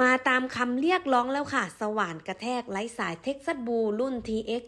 มาตามคำเรียกร้องแล้วค่ะ สว่านกระแทกไร้สายเท็กซัสบูรุ่น TX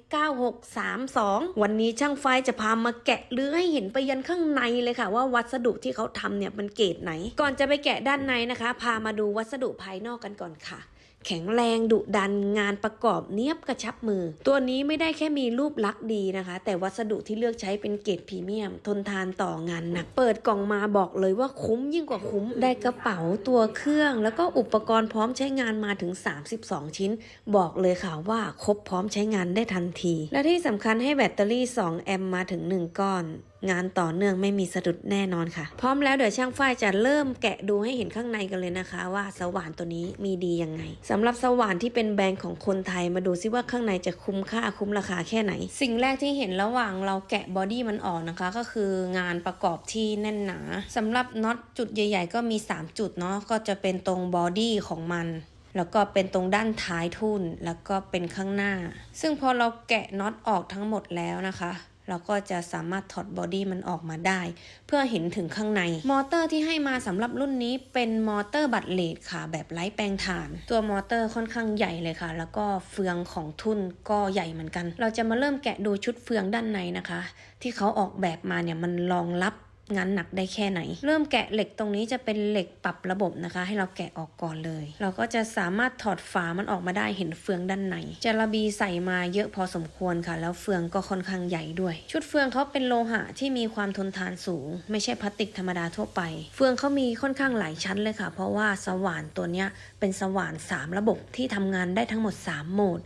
9632 วันนี้ช่างไฟจะพามาแกะหรือให้เห็นไปยันข้างในเลยค่ะ ว่าวัสดุที่เขาทำเนี่ยมันเกรดไหน ก่อนจะไปแกะด้านในนะคะ พามาดูวัสดุภายนอกกันก่อนค่ะ แข็งแรงดุดันงานประกอบเนียบกระชับมือ ตัวนี้ไม่ได้แค่มีรูปลักษณ์ดีนะคะ แต่วัสดุที่เลือกใช้เป็นเกรดพรีเมียม ทนทานต่องานหนัก เปิดกล่องมาบอกเลยว่าคุ้มยิ่งกว่าคุ้มได้กระเป๋าตัวเครื่อง แล้วก็อุปกรณ์พร้อมใช้งานมาถึง 32 ชิ้น บอกเลยค่ะว่าครบพร้อมใช้งานได้ทันที และที่สำคัญให้แบตเตอรี่ 2 แอมป์มาถึง 1 ก้อน งานต่อเนื่องไม่มีสะดุดแน่นอนค่ะ พร้อมแล้วเดี๋ยวช่างฝ้ายจะเริ่มแกะดูให้เห็นข้างในกันเลยนะคะ ว่าสว่านตัวนี้มีดียังไงสำหรับสว่านที่เป็นแบรนด์ของคนไทยมาดูซิว่าข้างในจะคุ้มค่าคุ้มราคาแค่ไหน สิ่งแรกที่เห็นระหว่างเราแกะบอดี้มันออกนะคะ ก็คืองานประกอบที่แน่นหนาสำหรับน็อตจุดใหญ่ ๆ ก็มี 3 จุดเนาะก็จะเป็นตรงบอดี้ของมันแล้วก็เป็นตรงด้านท้ายทุ่น แล้วก็เป็นข้างหน้า ซึ่งพอเราแกะน็อตออกทั้งหมดแล้วนะคะ เราก็จะสามารถถอดบอดี้มันออกมาได้ เพื่อเห็นถึงข้างใน มอเตอร์ที่ให้มาสำหรับรุ่นนี้เป็นมอเตอร์บัตเลดค่ะ แบบไร้แปลงถ่าน ตัวมอเตอร์ค่อนข้างใหญ่เลยค่ะ แล้วก็เฟืองของทุ่นก็ใหญ่เหมือนกัน เราจะมาเริ่มแกะดูชุดเฟืองด้านในนะคะ ที่เขาออกแบบมาเนี่ยมันรองรับ งานหนักได้แค่ไหน เริ่มแกะเหล็กตรงนี้จะเป็นเหล็กปรับระบบนะคะ ให้เราแกะออกก่อนเลย เราก็จะสามารถถอดฝามันออกมาได้เห็นเฟืองด้านในจาระบีใส่มาเยอะพอสมควรค่ะ แล้วเฟืองก็ค่อนข้างใหญ่ด้วย ชุดเฟืองเขาเป็นโลหะที่มีความทนทานสูง ไม่ใช่พลาสติกธรรมดาทั่วไป เฟืองเขามีค่อนข้างหลายชั้นเลยค่ะ เพราะว่าสว่านตัวเนี้ยเป็นสว่าน 3 ระบบที่ทำงานได้ทั้งหมด 3 โหมด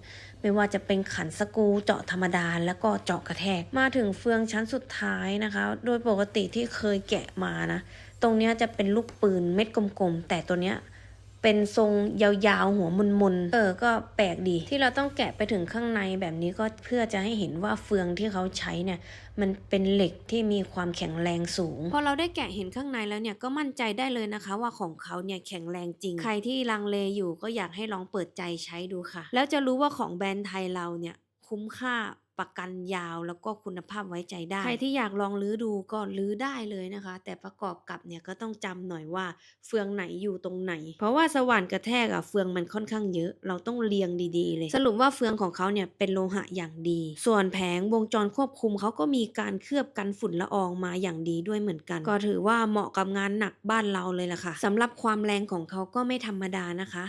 ไม่ว่าจะเป็นขันสกูเจาะธรรมดาแล้วก็เจาะกระแทก มาถึงเฟืองชั้นสุดท้ายนะคะ โดยปกติที่เคยแกะมานะ ตรงนี้จะเป็นลูกปืนเม็ดกลมๆ แต่ตัวเนี้ย เป็นทรงยาวๆหัวมุนๆเออก็แปลกดี ที่เราต้องแกะไปถึงข้างในแบบนี้ก็เพื่อจะให้เห็นว่าเฟืองที่เขาใช้เนี่ยมันเป็นเหล็กที่มีความแข็งแรงสูง พอเราได้แกะเห็นข้างในแล้วเนี่ยก็มั่นใจได้เลยนะคะ ว่าของเขาเนี่ยแข็งแรงจริง ใครที่ลังเลอยู่ก็อยากให้ลองเปิดใจใช้ดูค่ะ แล้วจะรู้ว่าของแบรนด์ไทยเราเนี่ยคุ้มค่า ประกันยาวแล้วก็คุณภาพไว้ใจได้ ใครที่อยากลองลื้อดูก็ลื้อได้เลยนะคะ แต่ประกอบกับเนี่ยก็ต้องจำหน่อยว่าเฟืองไหนอยู่ตรงไหน เพราะว่าสว่านกระแทกอะเฟืองมันค่อนข้างเยอะ เราต้องเรียงดีๆเลย สรุปว่าเฟืองของเขาเนี่ยเป็นโลหะอย่างดี ส่วนแผงวงจรควบคุมเขาก็มีการเคลือบกันฝุ่นละอองมาอย่างดีด้วยเหมือนกัน ก็ถือว่าเหมาะกับงานหนักบ้านเราเลยล่ะค่ะสำหรับความแรงของเขาก็ไม่ธรรมดานะคะ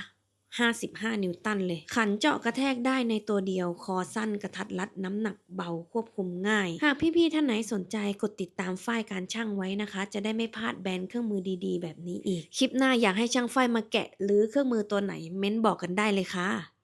55 นิวตันเลย ขันเจาะกระแทกได้ในตัวเดียว คอสั้นกระทัดรัดน้ำหนักเบาควบคุมง่าย หากพี่ๆ ท่านไหนสนใจกดติดตามฝ้ายการช่างไว้นะคะ จะได้ไม่พลาดแบรนด์เครื่องมือดีๆ แบบนี้อีก คลิปหน้าอยากให้ช่างฝ้ายมาแกะ หรือเครื่องมือตัวไหนเม้นบอกกันได้เลยค่ะ